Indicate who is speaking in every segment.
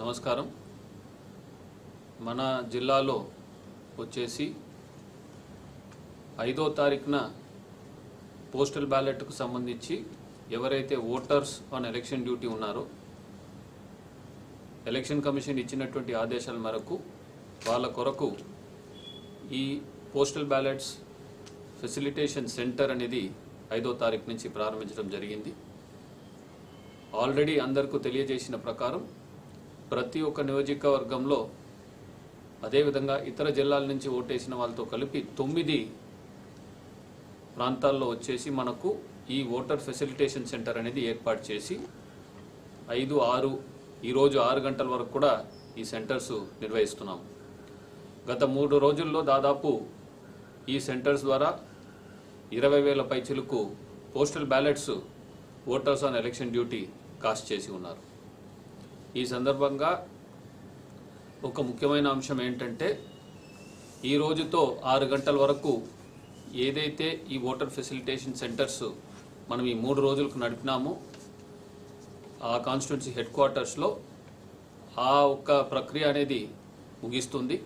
Speaker 1: నమస్కారం. మన జిల్లాలో వచ్చేసి ఐదో తారీఖున పోస్టల్ బ్యాలెట్కు సంబంధించి ఎవరైతే ఓటర్స్ ఆన్ ఎలక్షన్ డ్యూటీ ఉన్నారో ఎలక్షన్ కమిషన్ ఇచ్చినటువంటి ఆదేశాల మేరకు వాళ్ళ కొరకు ఈ పోస్టల్ బ్యాలెట్స్ ఫెసిలిటేషన్ సెంటర్ అనేది ఐదో తారీఖు నుంచి ప్రారంభించడం జరిగింది. ఆల్రెడీ అందరికీ తెలియజేసిన ప్రకారం ప్రతి ఒక్క నియోజకవర్గంలో అదేవిధంగా ఇతర జిల్లాల నుంచి ఓటేసిన వాళ్ళతో కలిపి తొమ్మిది ప్రాంతాల్లో వచ్చేసి మనకు ఈ ఓటర్ ఫెసిలిటేషన్ సెంటర్ అనేది ఏర్పాటు చేసి ఐదు ఆరు ఈరోజు ఆరు గంటల వరకు కూడా ఈ సెంటర్స్ నిర్వహిస్తున్నాం గత మూడు రోజుల్లో దాదాపు ఈ సెంటర్స్ ద్వారా ఇరవై వేల పైచిలకు postal ballots voters on election duty cast చేసి ఉన్నారు. ఈ సందర్భంగా ఒక ముఖ్యమైన అంశం ఏంటంటే ఈ రోజుతో ఆరు గంటల వరకు ఏదైతే ఈ ఓటర్ ఫెసిలిటేషన్ సెంటర్స్ మనం ఈ మూడు రోజులకు నడిపినామో ఆ కాన్స్టిట్యున్సీ హెడ్ క్వార్టర్స్లో ఆ ఒక్క ప్రక్రియ అనేది ముగిస్తుంది.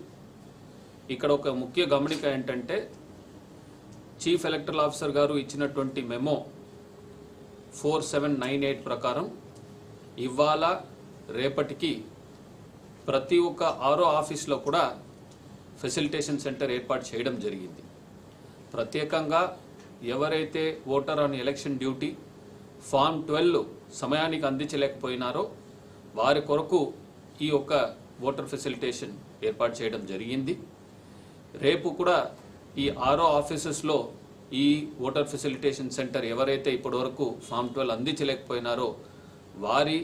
Speaker 1: ఇక్కడ ఒక ముఖ్య గమనిక ఏంటంటే చీఫ్ ఎలక్టరల్ ఆఫీసర్ గారు ఇచ్చినటువంటి memo four seven nine eight ప్రకారం ఇవాళ రేపటికి ప్రతి ఒక్క ఆరో ఆఫీస్లో కూడా ఫెసిలిటేషన్ సెంటర్ ఏర్పాటు చేయడం జరిగింది. ప్రత్యేకంగా ఎవరైతే voter on election duty form twelve సమయానికి అందించలేకపోయినారో వారి కొరకు ఈ యొక్క ఓటర్ ఫెసిలిటేషన్ ఏర్పాటు చేయడం జరిగింది. రేపు కూడా ఈ ఆరో ఆఫీసెస్లో ఈ ఓటర్ ఫెసిలిటేషన్ సెంటర్ ఎవరైతే ఇప్పటివరకు ఫామ్ ట్వెల్వ్ అందించలేకపోయినారో వారి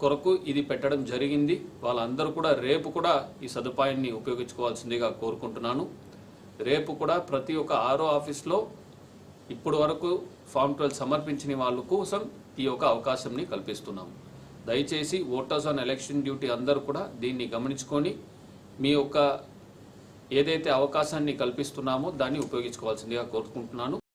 Speaker 1: కొరకు ఇది పెట్టడం జరిగింది. వాళ్ళందరూ కూడా రేపు కూడా ఈ సదుపాయాన్ని ఉపయోగించుకోవాల్సిందిగా కోరుకుంటున్నాను. రేపు కూడా ప్రతి ఒక్క ఆరో ఆఫీస్లో ఇప్పుడు వరకు ఫామ్ ట్వెల్వ్ సమర్పించిన వాళ్ళ కోసం ఈ యొక్క అవకాశంని కల్పిస్తున్నాము. దయచేసి ఓటర్స్ ఆన్ ఎలక్షన్ డ్యూటీ అందరూ కూడా దీన్ని గమనించుకొని మీ యొక్క ఏదైతే అవకాశాన్ని కల్పిస్తున్నామో దాన్ని ఉపయోగించుకోవాల్సిందిగా కోరుకుంటున్నాను.